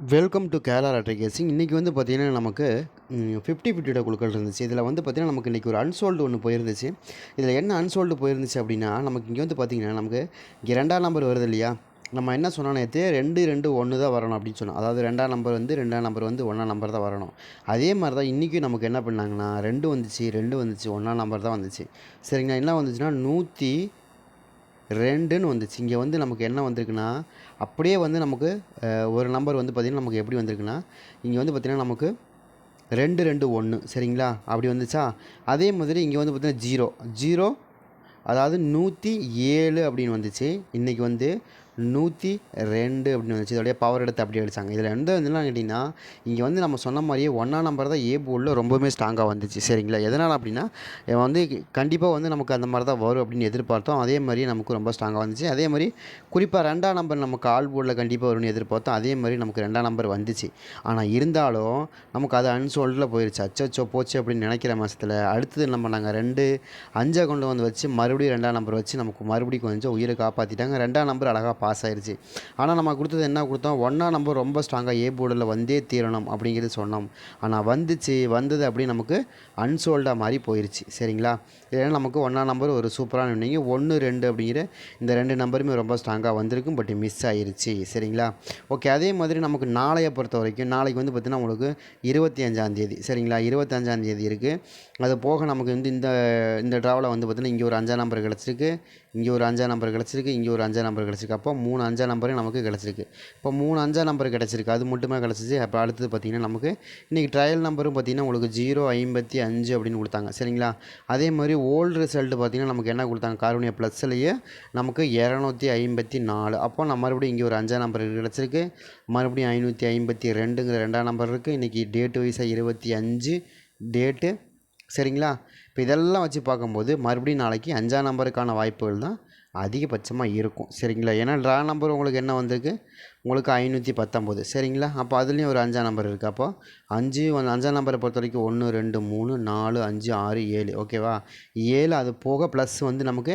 Welcome to Kerala lottery guessing இன்றைக்கி வந்து பார்த்திங்கன்னா நமக்கு ஃபிஃப்டி ஃபிஃப்டியோட குழுக்கள் இருந்துச்சு. இதில் வந்து பார்த்திங்கன்னா நமக்கு இன்றைக்கி ஒரு அன்சோல்டு ஒன்று போயிருந்துச்சு. இதில் என்ன அன்சோல்டு போயிருந்துச்சு அப்படின்னா நமக்கு இங்கே வந்து பார்த்திங்கன்னா நமக்கு இங்கே ரெண்டாம் நம்பர் வருது இல்லையா? நம்ம என்ன சொன்னோம் நேற்று ரெண்டு ரெண்டு ஒன்று தான் வரணும் அப்படின்னு சொன்னோம். அதாவது ரெண்டாம் நம்பர் வந்து ரெண்டாம் நம்பர் வந்து ஒன்றாம் நம்பர் தான் வரணும். அதே மாதிரி தான் இன்றைக்கும் நமக்கு என்ன பண்ணாங்கன்னா ரெண்டு வந்துச்சு ரெண்டு வந்துச்சு ஒன்றாம் நம்பர் தான் வந்துச்சு. சரிங்களா? என்ன வந்துச்சுன்னா நூற்றி ரெண்டுன்னு வந்துச்சு. இங்கே வந்து நமக்கு என்ன வந்திருக்குன்னா அப்படியே வந்து நமக்கு ஒரு நம்பர் வந்து பார்த்திங்கன்னா நமக்கு எப்படி வந்திருக்குன்னா இங்கே வந்து பார்த்திங்கன்னா நமக்கு ரெண்டு ரெண்டு ஒன்று சரிங்களா? அப்படி வந்துச்சா? அதே மாதிரி இங்கே வந்து பார்த்திங்கன்னா ஜீரோ. ஜீரோ அதாவது நூற்றி ஏழு அப்படின்னு வந்துச்சு. இன்றைக்கி வந்து நூற்றி ரெண்டு அப்படின்னு வந்துச்சு. இதோடைய பவர் எடுத்து அப்படி அடிச்சாங்க. இதில் எந்த இதெல்லாம் கேட்டிங்கன்னா இங்கே வந்து நம்ம சொன்ன மாதிரியே ஒன்றாம் நம்பர் தான் ஏ போர்டில் ரொம்பவுமே ஸ்ட்ராங்காக வந்துச்சு. சரிங்களா? எதனால் அப்படின்னா இவன் வந்து கண்டிப்பாக வந்து நமக்கு அந்த மாதிரி தான் வரும் அப்படின்னு எதிர்பார்த்தோம். அதே மாதிரி நமக்கு ரொம்ப ஸ்ட்ராங்காக வந்துச்சு. அதே மாதிரி குறிப்பாக ரெண்டாம் நம்பர் நமக்கு ஆல் போர்டில் கண்டிப்பாக வரும்னு எதிர்பார்த்தோம். அதே மாதிரி நமக்கு ரெண்டாம் நம்பர் வந்துச்சு. ஆனால் இருந்தாலும் நமக்கு அது அன்சோல்டில் போயிடுச்சு அச்சோ போச்சு அப்படின்னு நினைக்கிற மாதத்தில் அடுத்தது நம்ம நாங்கள் ரெண்டு அஞ்சை கொண்டு வந்து வச்சு மறுபடியும் ரெண்டாம் நம்பர் வச்சு நமக்கு மறுபடியும் கொஞ்சம் உயிரை காப்பாற்றிட்டாங்க ரெண்டாம் நம்பர் அழகாக பாஸ் ஆயிடுச்சு ஆனால் நம்ம கொடுத்தது என்ன கொடுத்தோம்? ஒன்றா நம்பர் ரொம்ப ஸ்ட்ராங்காக ஏ போர்டில் வந்தே தீரணும் அப்படிங்கிறது சொன்னோம். ஆனால் வந்துச்சு வந்தது அப்படி நமக்கு அன்சோல்டாக மாதிரி போயிடுச்சு சரிங்களா? இதனால் நமக்கு ஒன்றா நம்பர் ஒரு சூப்பரான வின்னிங்க ஒன்று ரெண்டு அப்படிங்கிற இந்த ரெண்டு நம்பருமே ரொம்ப ஸ்ட்ராங்காக வந்திருக்கும் பட் மிஸ் ஆயிருச்சு. சரிங்களா? ஓகே அதே மாதிரி நமக்கு நாளையை பொறுத்த வரைக்கும் நாளைக்கு வந்து பார்த்திங்கன்னா உங்களுக்கு இருபத்தி அஞ்சாந்தேதி சரிங்களா? இருபத்தஞ்சாந்தேதி இருக்குது அது போக நமக்கு வந்து இந்த இந்த ட்ராவில் வந்து பார்த்திங்கன்னா இங்கே ஒரு அஞ்சாம் நம்பர் கிடச்சிருக்கு இங்கே ஒரு அஞ்சாம் நம்பர் கிடச்சிருக்கு இங்கே ஒரு அஞ்சாம் நம்பர் கிடச்சிருக்கு. அப்போ மூணு அஞ்சாம் நம்பரும் நமக்கு கிடச்சிருக்கு. இப்போ மூணு அஞ்சாம் நம்பர் கிடச்சிருக்கு அது மட்டுமே கிடச்சிச்சு. அப்போ அடுத்தது பார்த்திங்கன்னா நமக்கு இன்றைக்கி ட்ரையல் நம்பரும் பார்த்திங்கன்னா உங்களுக்கு ஜீரோ ஐம்பத்தி அஞ்சு அப்படின்னு கொடுத்தாங்க. சரிங்களா? அதே மாதிரி ஓல்டு ரிசல்ட் பார்த்திங்கன்னா நமக்கு என்ன கொடுத்தாங்க? கார்பனியா ப்ளஸ்லேயே நமக்கு இரநூத்தி ஐம்பத்தி நாலு. அப்போ நம்ம மறுபடியும் இங்கே ஒரு அஞ்சாம் நம்பர் கிடச்சிருக்கு. மறுபடியும் ஐநூற்றி ஐம்பத்தி ரெண்டுங்கிற ரெண்டாம் நம்பர் இருக்குது இன்றைக்கி டேட்டு வைஸாக இருபத்தி அஞ்சு டேட்டு சரிங்களா? இப்போ இதெல்லாம் வச்சு பார்க்கும்போது மறுபடியும் நாளைக்கு அஞ்சாம் நம்பருக்கான வாய்ப்புகள் தான் அதிகபட்சமாக இருக்கும். சரிங்களா? ஏன்னா ட்ரா நம்பர் உங்களுக்கு என்ன வந்திருக்கு? உங்களுக்கு ஐநூற்றி பத்தொம்போது. சரிங்களா? அப்போ அதுலேயும் ஒரு அஞ்சாம் நம்பர் இருக்குது அப்போ அஞ்சு வந்து அஞ்சாம் நம்பரை பொறுத்த வரைக்கும் ஒன்று ரெண்டு மூணு நாலு அஞ்சு ஆறு ஏழு. ஓகேவா ஏழு அது போக ப்ளஸ் வந்து நமக்கு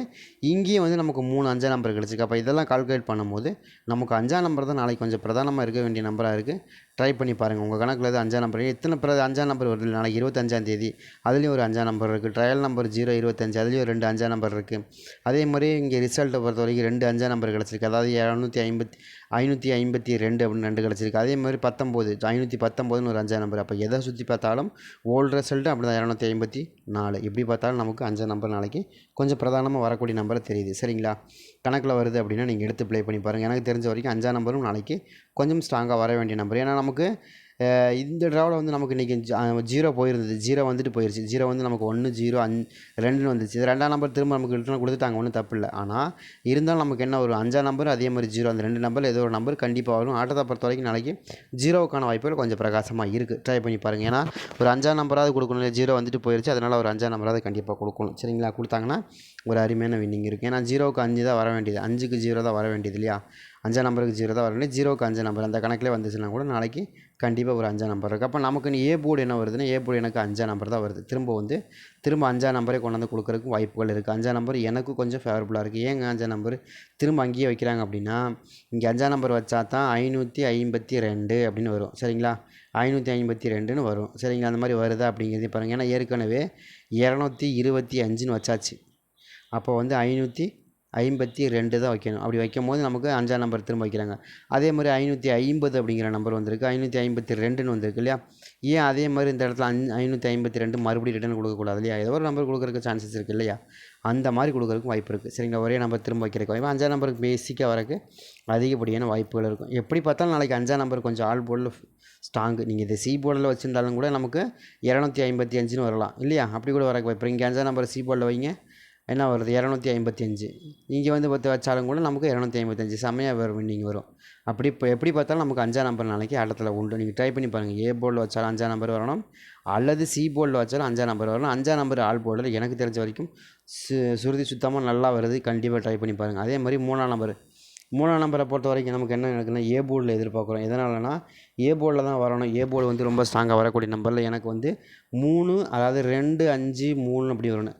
இங்கேயும் வந்து நமக்கு மூணு அஞ்சாம் நம்பர் கிடச்சிருக்கு. அப்போ இதெல்லாம் கால்குலேட் பண்ணும்போது நமக்கு அஞ்சாம் நம்பர் தான் நாளைக்கு கொஞ்சம் பிரதானமாக இருக்க வேண்டிய நம்பராக இருக்குது ட்ரை பண்ணி பாருங்கள் உங்கள் கணக்கில் இது அஞ்சாம் நம்பர்? எத்தனை பிற அஞ்சாம் நம்பர் வருது? நாளைக்கு இருபத்தஞ்சாம் தேதி. அதுலேயும் ஒரு அஞ்சாம் நம்பர் இருக்குது ட்ரையல் நம்பர் ஜீரோ இருபத்தஞ்சு. அதுலேயும் ரெண்டு அஞ்சாம் நம்பர் இருக்குது அதே மாதிரி இங்கே ரிசல்ட்டை பொறுத்த வரைக்கும் ரெண்டு அஞ்சாம் நம்பர் கிடச்சிருக்கு. அதாவது இரநூத்தி ஐம்பத்தி ஐநூற்றி ஐம்பத்தி ரெண்டு அப்படின்னு ரெண்டு கிடச்சிருக்கு அதே மாதிரி பத்தொம்போது ஐநூற்றி பத்தொம்போதுன்னு ஒரு அஞ்சாம் நம்பர் அப்போ எதை சுற்றி பார்த்தாலும் ஓல்டு ரிசல்ட்டு அப்படி தான் இரநூத்தி ஐம்பத்தி நாலு. எப்படி பார்த்தாலும் நமக்கு அஞ்சாம் நம்பர் நாளைக்கு கொஞ்சம் பிரதானமாக வரக்கூடிய நம்பரை தெரியுது. சரிங்களா? கணக்கில் வருது அப்படின்னா நீங்கள் எடுத்து ப்ளே பண்ணி பாருங்கள் எனக்கு தெரிஞ்ச வரைக்கும் அஞ்சாம் நம்பரும் நாளைக்கு கொஞ்சம் ஸ்ட்ராங்காக வர வேண்டிய நம்பர் ஏன்னா நமக்கு இந்த ட்ராவில் வந்து நமக்கு இன்றைக்கி ஜீரோ போயிருந்தது. ஜீரோ வந்துட்டு போயிருச்சு. ஜீரோ வந்து நமக்கு ஒன்று ஜீரோ அஞ் ரெண்டுன்னு வந்துச்சு. இது ரெண்டாம் நம்பர் திரும்ப நமக்கு ரிட்டர்ன் கொடுத்துட்டாங்க. ஒன்றும் தப்பு இல்லை. ஆனால் இருந்தாலும் நமக்கு என்ன ஒரு அஞ்சாம் நம்பர் அதே மாதிரி ஜீரோ அந்த ரெண்டு நம்பர் ஏதோ ஒரு நம்பர் கண்டிப்பாக வரும். ஆட்டத்தை பொறுத்த வரைக்கும் நாளைக்கு ஜீரோவுக்கான வாய்ப்புகள் கொஞ்சம் பிரகாசமாக இருக்குது ட்ரை பண்ணி பாருங்கள் ஏன்னா ஒரு அஞ்சாம் நம்பராவது கொடுக்கணும் இல்லை ஜீரோ வந்துட்டு போயிருச்சு. அதனால் ஒரு அஞ்சாம் நம்பராவது கண்டிப்பாக கொடுக்கணும். சரிங்களா? கொடுத்தாங்கன்னா ஒரு அருமையான வின்னிங் இருக்குது ஏன்னா ஜீரோவுக்கு அஞ்சு தான் வர வேண்டியது. அஞ்சுக்கு ஜீரோ தான் வர வேண்டியது இல்லையா? அஞ்சாம் நம்பருக்கு ஜீரோ தான் வரும் ஜீரோக்கு ஜீரோவுக்கு அஞ்சு நம்பர் அந்த கணக்கில் வந்துச்சுன்னா கூட நாளைக்கு கண்டிப்பாக ஒரு அஞ்சாம் நம்பர் இருக்குது அப்போ நமக்கு ஏ போர்டு என்ன வருதுன்னா ஏ போர்டு எனக்கு அஞ்சாம் நம்பர் தான் வருது. திரும்ப வந்து திரும்ப அஞ்சாம் நம்பரே கொண்டாந்து கொடுக்குறதுக்கு வாய்ப்புகள் இருக்குது அஞ்சாம் நம்பர் எனக்கு கொஞ்சம் ஃபேவரபுளாக இருக்குது ஏங்க அஞ்சாம் நம்பர் திரும்ப அங்கேயே வைக்கிறாங்க அப்படின்னா இங்கே அஞ்சாம் நம்பர் வச்சா தான் ஐநூற்றி ஐம்பத்தி ரெண்டு அப்படின்னு வரும். சரிங்களா? ஐநூற்றி ஐம்பத்தி ரெண்டுன்னு வரும். சரிங்களா? அந்த மாதிரி வருதா அப்படிங்கிறதே பாருங்கள் ஏன்னா ஏற்கனவே இரநூத்தி இருபத்தி அஞ்சுன்னு வச்சாச்சு. அப்போ வந்து ஐநூற்றி ஐம்பத்தி ரெண்டு தான் வைக்கணும். அப்படி வைக்கும் போது நமக்கு அஞ்சாம் நம்பர் திரும்ப வைக்கிறாங்க. அதே மாதிரி ஐநூற்றி ஐம்பது அப்படிங்கிற நம்பர் வந்திருக்கு. ஐநூற்றி ஐம்பத்தி ரெண்டுன்னு வந்திருக்கு இல்லையா? ஏன் அதே மாதிரி இந்த இடத்துல அஞ் ஐநூற்றி ஐம்பத்தி ரெண்டு மறுபடியும் ரிட்டர்ன் கொடுக்கக்கூடாது இல்லையா? ஏதோ ஒரு நம்பர் கொடுக்குறதுக்கு சான்சஸ் இருக்குது இல்லையா? அந்த மாதிரி கொடுக்குறதுக்கும் வாய்ப்பு இருக்குது சரிங்களா? ஒரே நம்பர் திரும்ப வைக்கிறதுக்கு வாய்ப்பு. அஞ்சாம் நம்பருக்கு பேசிக்காக வரக்கு அதிகப்படியான வாய்ப்புகள் இருக்கும். எப்படி பார்த்தாலும் நாளைக்கு அஞ்சாம் நம்பர் கொஞ்சம் ஆல் போர்டில் ஸ்ட்ராங்கு நீங்கள் இதை சி போர்டில் வச்சுருந்தாலும் கூட நமக்கு இரநூத்தி ஐம்பத்தி அஞ்சுன்னு வரலாம். இல்லையா? அப்படி கூட வரக்கு வாய்ப்பு இங்கே அஞ்சாம் நம்பர் சி போர்டில் வைங்க. என்ன வருது? இரநூத்தி ஐம்பத்தி அஞ்சு. இங்கே வந்து பத்து வச்சாலும் கூட நமக்கு இரநூத்தி ஐம்பத்தஞ்சு செம்மையாக வரும் வின்னிங் வரும். அப்படி இப்போ எப்படி பார்த்தாலும் நமக்கு அஞ்சாம் நம்பர் நாளைக்கு ஆட்டத்தில் உண்டு. நீங்கள் ட்ரை பண்ணி பாருங்கள் ஏ போர்டில் வச்சாலும் அஞ்சாம் நம்பர் வரணும். அல்லது சி போர்டில் வச்சாலும் அஞ்சாம் நம்பர் வரணும். அஞ்சாம் நம்பர் ஆல் போர்டில் எனக்கு தெரிஞ்ச வரைக்கும் சு சுருதி சுத்தமாக நல்லா வருது. கண்டிப்பாக ட்ரை பண்ணி பாருங்கள் அதே மாதிரி மூணாம் நம்பர் மூணாம் நம்பரை பொறுத்த வரைக்கும் நமக்கு என்ன எனக்குன்னா ஏ போர்டில் எதிர்பார்க்குறோம். எதனாலனா ஏ போர்டில் தான் வரணும். ஏ போர்டு வந்து ரொம்ப ஸ்ட்ராங்காக வரக்கூடிய நம்பரில் எனக்கு வந்து மூணு அதாவது ரெண்டு அஞ்சு மூணு அப்படி வரணும்.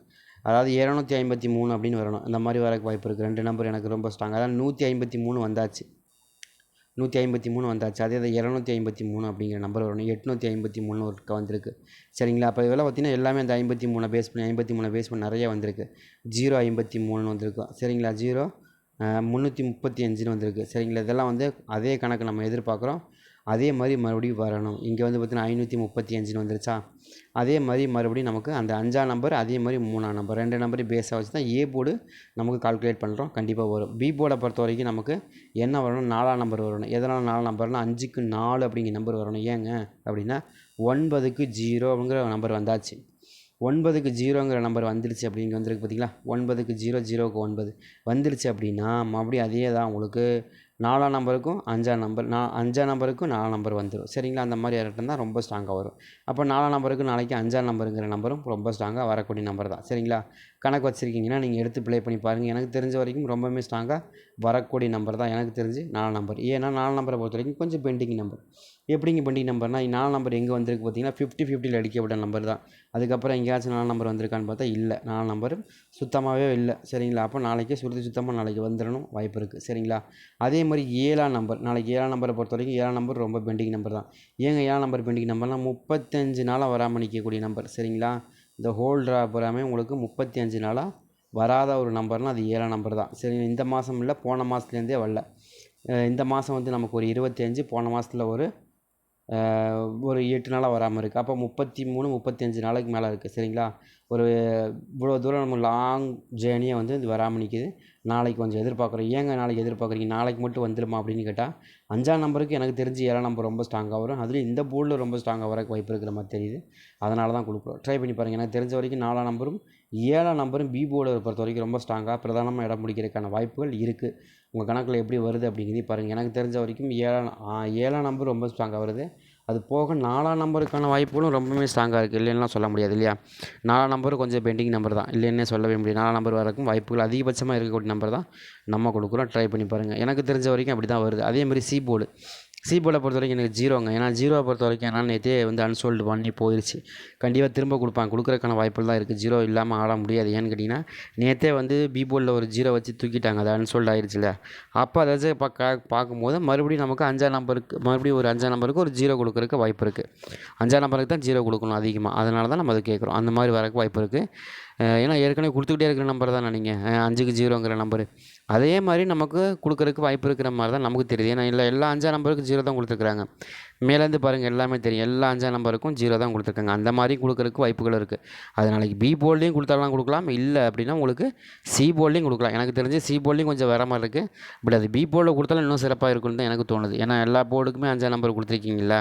அதாவது இரநூத்தி ஐம்பத்தி மூணு அப்படின்னு வரணும். இந்த மாதிரி வரக்கு வாய்ப்பு இருக்குது ரெண்டு நம்பர் எனக்கு ரொம்ப ஸ்ட்ராங் அதான் நூற்றி ஐம்பத்தி மூணு வந்தாச்சு. நூற்றி ஐம்பத்தி மூணு வந்தாச்சு. அதே தான் இரநூத்தி ஐம்பத்தி மூணு அப்படிங்கிற நம்பர் வரணும். எட்நூற்றி ஐம்பத்தி மூணு ஒரு வந்திருக்கு. சரிங்களா? அப்போ இதெல்லாம் பார்த்தீங்கன்னா எல்லாமே அந்த ஐம்பத்தி மூணு பேஸ் பண்ணி ஐம்பத்தி மூணு பேஸ் பண்ணி நிறைய வந்திருக்கு. ஜீரோ ஐம்பத்தி மூணுன்னு வந்திருக்கும். சரிங்களா? ஜீரோ முந்நூற்றி முப்பத்தி அஞ்சுன்னு வந்திருக்கு. சரிங்களா? இதெல்லாம் வந்து அதே கணக்கு நம்ம எதிர்பார்க்குறோம். அதே மாதிரி மறுபடியும் வரணும். இங்கே வந்து பார்த்தீங்கன்னா ஐநூற்றி முப்பத்தி அஞ்சுன்னு வந்துருச்சா? அதே மாதிரி மறுபடியும் நமக்கு அந்த அஞ்சாம் நம்பர் அதே மாதிரி மூணாம் நம்பர் ரெண்டு நம்பரையும் பேஸாக வச்சு தான் ஏ போர்டு நமக்கு கால்குலேட் பண்ணுறோம் கண்டிப்பாக வரும். பி போர்டை பொறுத்த வரைக்கும் நமக்கு என்ன வரணும்? நாலாம் நம்பர் வரணும். எதனால் நாலாம் நம்பர்னால் அஞ்சுக்கு நாலு அப்படிங்கிற நம்பர் வரணும். ஏங்க? அப்படின்னா ஒன்பதுக்கு ஜீரோங்கிற நம்பர் வந்தாச்சு. ஒன்பதுக்கு ஜீரோங்கிற நம்பர் வந்துருச்சு அப்படிங்க வந்திருக்கு பார்த்தீங்களா ஒன்பதுக்கு ஜீரோ ஜீரோக்கு ஒன்பது. வந்துருச்சு அப்படின்னா மறுபடியும் அதே தான் உங்களுக்கு நாலாம் நம்பருக்கும் அஞ்சாம் நம்பர் நான் அஞ்சாம் நம்பருக்கும் நாலாம் நம்பர் வந்துடும் சரிங்களா? அந்த மாதிரி இறட்டம் தான் ரொம்ப ஸ்ட்ராங்காக வரும். அப்போ நாலாம் நம்பருக்கு நாளைக்கு அஞ்சாம் நம்பருங்கிற நம்பரும் ரொம்ப ஸ்ட்ராங்காக வரக்கூடிய நம்பர் தான். சரிங்களா? கணக்கு வச்சுருக்கீங்கன்னா நீங்கள் எடுத்து ப்ளே பண்ணி பாருங்கள் எனக்கு தெரிஞ்ச வரைக்கும் ரொம்பவுமே ஸ்ட்ராங்காக வரக்கூடிய நம்பர் தான் எனக்கு தெரிஞ்சு நாலாம் நம்பர். ஏன்னா நாலாம் நம்பரை பொறுத்த வரைக்கும் கொஞ்சம் பெண்டிங் நம்பர் எப்படிங்க பெண்டிங் நம்பர்னா நாலு நம்பர் எங்கே வந்திருக்கு பார்த்தீங்கன்னா ஃபிஃப்டி ஃபிஃப்டியில் அடிக்கப்பட்ட நம்பர் தான். அதுக்கப்புறம் எங்கேயாச்சும் நாலு நம்பர் வந்திருக்கான்னு பார்த்தா இல்லை. நாலு நம்பர் சுத்தமாகவே இல்லை. சரிங்களா? அப்போ நாளைக்கு சுருதி சுத்தமாக நாளைக்கு வந்துடணும் வாய்ப்பு இருக்குது சரிங்களா? அதே மாதிரி ஏழாம் நம்பர். நாளைக்கு ஏழாம் நம்பரை பொறுத்த வரைக்கும் ஏழாம் நம்பர் ரொம்ப பெண்டிங் நம்பர் தான். ஏங்க ஏழாம் நம்பர் பெண்டிங் நம்பர்னால் முப்பத்தஞ்சு நாளாக வராமல் நிற்கக்கூடிய நம்பர். சரிங்களா? இந்த ஹோல் ட்ரா பூராமே உங்களுக்கு முப்பத்தி அஞ்சு நாளாக வராத ஒரு நம்பர்னால் அது ஏழாம் நம்பர் தான். சரி இந்த மாதம் இல்லை போன மாதத்துலேருந்தே வரல. இந்த மாதம் வந்து நமக்கு ஒரு இருபத்தி அஞ்சு போன மாதத்தில் ஒரு ஒரு எட்டு நாளாக வராமல் இருக்குது அப்போ முப்பத்தி மூணு முப்பத்தஞ்சு நாளைக்கு மேலே இருக்குது சரிங்களா? ஒரு இவ்வளோ தூரம் நம்ம லாங் ஜேர்னியாக வந்து இது வராமல் நிற்கிது நாளைக்கு கொஞ்சம் எதிர்பார்க்குறோம். ஏங்க நாளைக்கு எதிர்பார்க்குறீங்க? நாளைக்கு மட்டும் வந்துடுமா அப்படின்னு கேட்டால் அஞ்சாம் நம்பருக்கு எனக்கு தெரிஞ்சு ஏழாம் நம்பர் ரொம்ப ஸ்ட்ராங்காக வரும். அதுலேயும் இந்த போர்டில் ரொம்ப ஸ்ட்ராங்காக வர வாய்ப்பு இருக்கிற மாதிரி தெரியுது. அதனால தான் கொடுக்குறோம். ட்ரை பண்ணி பாருங்கள் எனக்கு தெரிஞ்ச வரைக்கும் நாலாம் நம்பரும் ஏழாம் நம்பரும் பி போர்டை பொறுத்த வரைக்கும் ரொம்ப ஸ்ட்ராங்காக பிரதானமாக இடம் பிடிக்கிறதுக்கான வாய்ப்புகள் இருக்குது உங்கள் கணக்கில் எப்படி வருது அப்படிங்கிறதையும் பாருங்கள் எனக்கு தெரிஞ்ச வரைக்கும் ஏழாம் ஏழாம் நம்பர் ரொம்ப ஸ்ட்ராங்காக வருது. அது போக நாலாம் நம்பருக்கான வாய்ப்புகளும் ரொம்பவே ஸ்ட்ராங்காக இருக்குது இல்லைன்னா சொல்ல முடியாது இல்லையா? நாலாம் நம்பரும் கொஞ்சம் பெண்டிங் நம்பர் தான். இல்லைன்னே சொல்லவே முடியும் நாலாம் நம்பர் வரைக்கும் வாய்ப்புகள் அதிகபட்சமாக இருக்கக்கூடிய நம்பர் தான் நம்ம கொடுக்குறோம். ட்ரை பண்ணி பாருங்கள் எனக்கு தெரிஞ்ச வரைக்கும் அப்படி தான் வருது அதேமாதிரி சி போர்டு சி போர்டை பொறுத்த வரைக்கும் எனக்கு ஜீரோங்க. ஏன்னா ஜீரோவை பொறுத்த வரைக்கும் என்னால் நேற்றே வந்து அன்சோல்டு பண்ணி போயிடுச்சு கண்டிப்பாக திரும்ப கொடுப்பாங்க. கொடுக்குறக்கான வாய்ப்புகள் தான் இருக்குது ஜீரோ இல்லாமல் ஆட முடியாது. ஏன்னு கேட்டிங்கன்னா நேற்றே வந்து பி போலில் ஒரு ஜீரோ வச்சு தூக்கிட்டாங்க. அது அன்சோல்டு ஆயிடுச்சுல அப்போ அதாச்சும் பார்க்க பார்க்கும்போது மறுபடியும் நமக்கு அஞ்சாம் நம்பருக்கு மறுபடியும் ஒரு அஞ்சாம் நம்பருக்கு ஒரு ஜீரோ கொடுக்குறக்கு வாய்ப்பு இருக்குது அஞ்சாம் நம்பருக்கு தான் ஜீரோ கொடுக்கணும் அதிகமாக அதனால தான் நம்ம அதை கேட்குறோம். அந்த மாதிரி வரக்கு வாய்ப்பு இருக்குது ஏன்னா ஏற்கனவே கொடுத்துக்கிட்டே இருக்கிற நம்பர் தான் நீங்கள் அஞ்சுக்கு ஜீரோங்கிற நம்பரு அதே மாதிரி நமக்கு கொடுக்குறதுக்கு வாய்ப்பு இருக்கிற மாதிரி தான் நமக்கு தெரியுது. ஏன்னா இல்லை எல்லா அஞ்சாம் நம்பருக்கும் ஜீரோ தான் கொடுத்துருக்குறாங்க. மேலேருந்து பாருங்கள் எல்லாமே தெரியும். எல்லா அஞ்சாம் நம்பருக்கும் ஜீரோ தான் கொடுத்துருக்காங்க. அந்த மாதிரி கொடுக்குறதுக்கு வாய்ப்புகள் இருக்குது அது நாளைக்கு பி போல்டையும் கொடுத்தாலாம் கொடுக்கலாம். இல்லை அப்படின்னா உங்களுக்கு சி போல்டையும் கொடுக்கலாம். எனக்கு தெரிஞ்சு சி போல்டையும் கொஞ்சம் வர மாதிரி இருக்குது பட் அது பி போர்டில் கொடுத்தாலும் இன்னும் சிறப்பாக இருக்கும்னு தான் எனக்கு தோணுது. ஏன்னா எல்லா போர்டுக்குமே அஞ்சாம் நம்பர் கொடுத்துருக்கீங்களா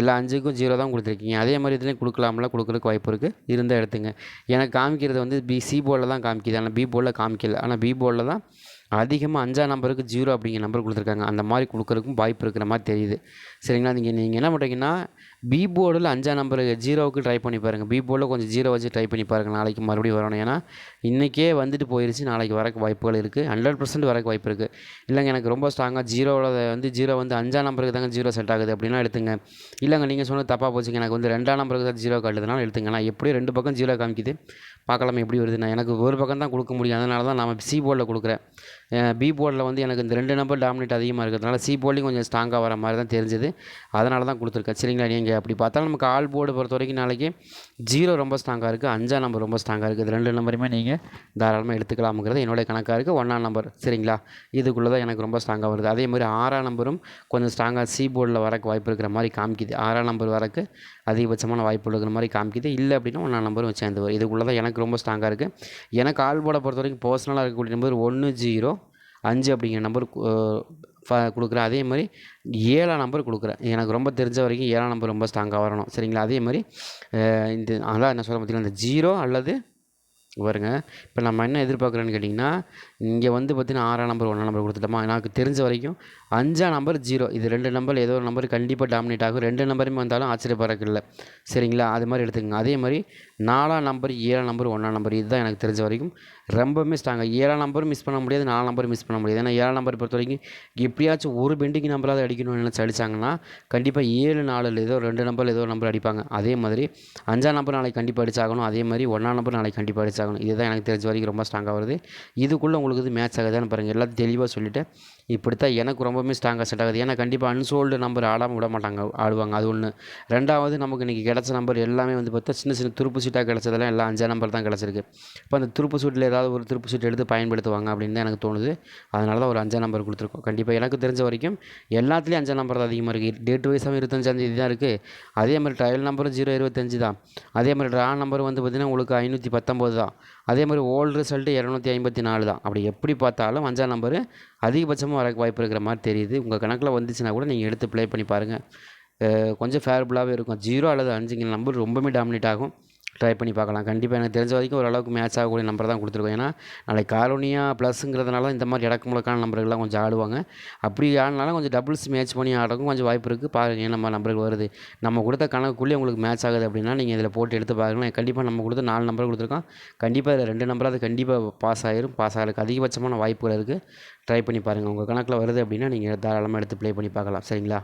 எல்லா அஞ்சுக்கும் ஜீரோ தான் கொடுத்துருக்கீங்க. அதே மாதிரி இதுலேயும் கொடுக்கலாம்ல கொடுக்குறதுக்கு வாய்ப்பு இருக்குது இருந்தால் எடுத்துங்க. எனக்கு காமிக்கிறது வந்து பி சி போர்டில் தான் காமிக்குது. ஆனால் பி போர்டில் காமிக்கல. ஆனால் பி போர்டில் தான் அதிகமாக அஞ்சாம் நம்பருக்கு ஜீரோ அப்படிங்கிற நம்பர் கொடுத்துருக்காங்க. அந்த மாதிரி கொடுக்குறதுக்கும் வாய்ப்பு இருக்கிற மாதிரி தெரியுது. சரிங்களா? நீங்கள் நீங்கள் என்ன பண்ணுறீங்கன்னா பி போர்டில் அஞ்சாம் நம்பர் ஜீரோவுக்கு ட்ரை பண்ணி பாருங்கள் பி போர்டில் கொஞ்சம் ஜீரோ வச்சு ட்ரை பண்ணி பாருங்கள் நாளைக்கு மறுபடியும் வரணும். ஏன்னா இன்றைக்கே வந்துட்டு போயிடுச்சு நாளைக்கு வரக்கு வாய்ப்புகள் இருக்குது ஹண்ட்ரட் பர்சன்ட் வரக்கு வாய்ப்பு இருக்குது இல்லைங்க எனக்கு ரொம்ப ஸ்ட்ராங்காக ஜீரோவில் வந்து ஜீரோ வந்து அஞ்சாம் நம்பருக்கு தாங்க ஜீரோ செட் ஆகுது அப்படின்னா எடுத்துங்க. இல்லைங்க நீங்கள் சொன்னது தப்பாக போச்சுங்க. எனக்கு வந்து ரெண்டாம் நம்பருக்கு தான் ஜீரோ காட்டுதுனால எடுத்துங்க. நான் எப்படியும் ரெண்டு பக்கம் ஜீரோ காமிக்குது. பார்க்கலாம் எப்படி வருது நான் எனக்கு ஒரு பக்கம் தான் கொடுக்க முடியும். அதனால தான் நான் சி போர்டில் கொடுக்குறேன். பி போர்டில் வந்து எனக்கு இந்த ரெண்டு நம்பர் டாமினேட் அதிகமாக இருக்கிறதுனால சி போர்ட்லேயும் கொஞ்சம் ஸ்ட்ராங்காக வர மாதிரி தான் தெரிஞ்சுது. அதனால தான் கொடுத்துருக்கேன். சரிங்களா? நீங்கள் அப்படி பார்த்தாலும் நமக்கு ஆல் போர்டு பொறுத்த வரைக்கும் நாளைக்கு ஜீரோ ரொம்ப ஸ்ட்ராங்காக இருக்குது அஞ்சாம் நம்பர் ரொம்ப ஸ்ட்ராங்காக இருக்குது ரெண்டு நம்பருமே நீங்கள் தாராளமாக எடுத்துக்கலாம்ங்கிறது என்னுடைய கணக்காக இருக்குது ஒன்றாம் நம்பர் சரிங்களா? இதுக்குள்ளே தான் எனக்கு ரொம்ப ஸ்ட்ராங்காக வருது. அதே மாதிரி ஆறாம் நம்பரும் கொஞ்சம் ஸ்ட்ராங்காக சி போர்டில் வரக்கு வாய்ப்பு இருக்கிற மாதிரி காமிக்குது. ஆறாம் நம்பர் வரக்கு அதிகபட்சமான வாய்ப்பு இருக்கிற மாதிரி காமிக்குது. இல்லை அப்படின்னா ஒன்றாம் நம்பரும் சேர்ந்து வரும். இதுக்குள்ளே தான் எனக்கு எனக்கு ரொம்ப ஸ்ட்ராங்காக இருக்குது எனக்கு ஆல் போர்டை பொறுத்த வரைக்கும் பர்சனலாக இருக்கக்கூடிய நம்பர் ஒன்று ஜீரோ அஞ்சு அப்படிங்கிற நம்பர் கொடுக்குறேன். அதே மாதிரி ஏழாம் நம்பர் கொடுக்குறேன். எனக்கு ரொம்ப தெரிஞ்ச வரைக்கும் ஏழாம் நம்பர் ரொம்ப ஸ்ட்ராங்காக வரணும். சரிங்களா? அதே மாதிரி இந்த அதான் என்ன சொல்ல பார்த்தீங்கன்னா இந்த ஜீரோ அல்லது வருங்க. இப்போ நம்ம என்ன எதிர்பார்க்குறோன்னு கேட்டிங்கன்னா இங்கே வந்து பார்த்தீங்கன்னா ஆறாம் நம்பர் ஒன்றாம் நம்பர் கொடுத்துட்டோமா? எனக்கு தெரிஞ்ச வரைக்கும் அஞ்சாம் நம்பர் ஜீரோ இது ரெண்டு நம்பர் ஏதோ ஒரு நம்பர் கண்டிப்பாக டாமினேட் ஆகும். ரெண்டு நம்பருமே வந்தாலும் ஆச்சரியப்படுறக்கு சரிங்களா? அது மாதிரி எடுத்துக்கோங்க. அதே மாதிரி நாலாம் நம்பர் ஏழாம் நம்பர் ஒன்றாம் நம்பர் இதுதான் எனக்கு தெரிஞ்ச வரைக்கும் ரொம்பவுமே ஸ்ட்ராங்காக ஏழாம் நம்பரும் மிஸ் பண்ண முடியாது நாலாம் நம்பரும் மிஸ் பண்ண முடியாது. ஏன்னா ஏழாம் நம்பர் பொறுத்த வரைக்கும் எப்படியாச்சும் ஒரு பெண்டிங் நம்பராவது அடிக்கணும்னு நினச்சி அடித்தாங்கன்னா கண்டிப்பாக ஏழு நாலில் ஏதோ ரெண்டு நம்பர் ஏதோ ஒரு நம்பர் அடிப்பாங்க. அதே மாதிரி அஞ்சாம் நம்பர் நாளைக்கு கண்டிப்பாக அடிச்சாகணும். அதே மாதிரி ஒன்றாம் நம்பர் நாளைக்கு கண்டிப்பாக அடிச்சாகணும். இதுதான் எனக்கு தெரிஞ்ச வரைக்கும் ரொம்ப ஸ்ட்ராங்காக வருது. இதுக்குள்ளே உங்களுக்கு இது மேட்ச் ஆகுதான்னு பாருங்கள் எல்லாத்தையும் தெளிவாக சொல்லிவிட்டு இப்படித்தான் எனக்கு ரொம்பவுமே ஸ்ட்ராங்காக செட் ஆகுது. ஏன்னா கண்டிப்பாக அன்சோல்டு நம்பர் ஆடாமல் விட மாட்டாங்க ஆடுவாங்க. அது ஒன்று ரெண்டாவது நமக்கு இன்றைக்கி கிடச்ச நம்பர் எல்லாமே வந்து பார்த்தா சின்ன சின்ன துருப்பு சீட்டாக கிடச்சதெல்லாம் எல்லாம் அஞ்சா நம்பர் தான் கிடச்சிருக்கு. இப்போ அந்த துருப்பு சீட்டில் ஏதாவது ஒரு துருப்பு சீட் எடுத்து பயன்படுத்துவாங்க அப்படின்னு தான் எனக்கு தோணுது. அதனால தான் ஒரு அஞ்சா நம்பர் கொடுத்துருக்கோம். கண்டிப்பாக எனக்கு தெரிஞ்ச வரைக்கும் எல்லாத்துலேயும் அஞ்சா நம்பர் தான் அதிகமாக இருக்குது டேட் வைஸாகவும் இருபத்தஞ்சாந்தேதி தான் இருக்குது அதே மாதிரி ட்ரையல் நம்பரும் ஜீரோ இருபத்தஞ்சு தான். அதே மாதிரி ட்ரா நம்பர் வந்து பார்த்திங்கன்னா உங்களுக்கு ஐநூற்றி பத்தொம்போது தான். அதே மாதிரி ஓல்டு ரிசல்ட்டு இரநூத்தி ஐம்பத்தி நாலு தான். அப்படி எப்படி பார்த்தாலும் அஞ்சாம் நம்பரு அதிகபட்சமாக வர வாய்ப்பு இருக்கிற மாதிரி தெரியுது. உங்கள் கணக்கில் வந்துச்சுன்னா கூட நீங்கள் எடுத்து ப்ளே பண்ணி பாருங்கள் கொஞ்சம் ஃபேவரபுளாகவே இருக்கும். ஜீரோ அல்லது அஞ்சுங்கிற நம்பர் ரொம்பவுமே டாமினேட் ஆகும். ட்ரை பண்ணி பார்க்கலாம். கண்டிப்பாக எனக்கு தெரிஞ்ச வரைக்கும் ஓரளவுக்கு மேட்ச் ஆகக்கூடிய நம்பர் தான் கொடுத்துருக்கோம். ஏன்னா நாளைக்கு காலோனியா ப்ளஸ்ங்கிறதுனால இந்த மாதிரி இடக்கு முழக்கான நம்பர்கள்லாம் கொஞ்சம் ஆடுவாங்க. அப்படி ஆடினாலும் கொஞ்சம் டபுள்ஸ் மேட்ச் பண்ணி ஆடுறதுக்கும் கொஞ்சம் வாய்ப்பு இருக்குது பாருங்கள் ஏன் நம்ம நம்பர்கள் வருது. நம்ம கொடுத்த கணக்குள்ளே உங்களுக்கு மேட்ச் ஆகுது அப்படின்னா நீங்கள் இதில் போட்டு எடுத்து பார்க்கலாம் கண்டிப்பாக நம்ம கொடுத்த நாலு நம்பர் கொடுத்துருக்கோம். கண்டிப்பாக இதில் ரெண்டு நம்பராவது கண்டிப்பாக பாஸ் ஆகிரும் பாஸ் ஆகிறதுக்கு அதிகபட்சமான வாய்ப்புகள் இருக்குது ட்ரை பண்ணி பாருங்கள் உங்கள் கணக்கில் வருது அப்படின்னா நீங்கள் தாராளமாக எடுத்து ப்ளே பண்ணி பார்க்கலாம். சரிங்களா?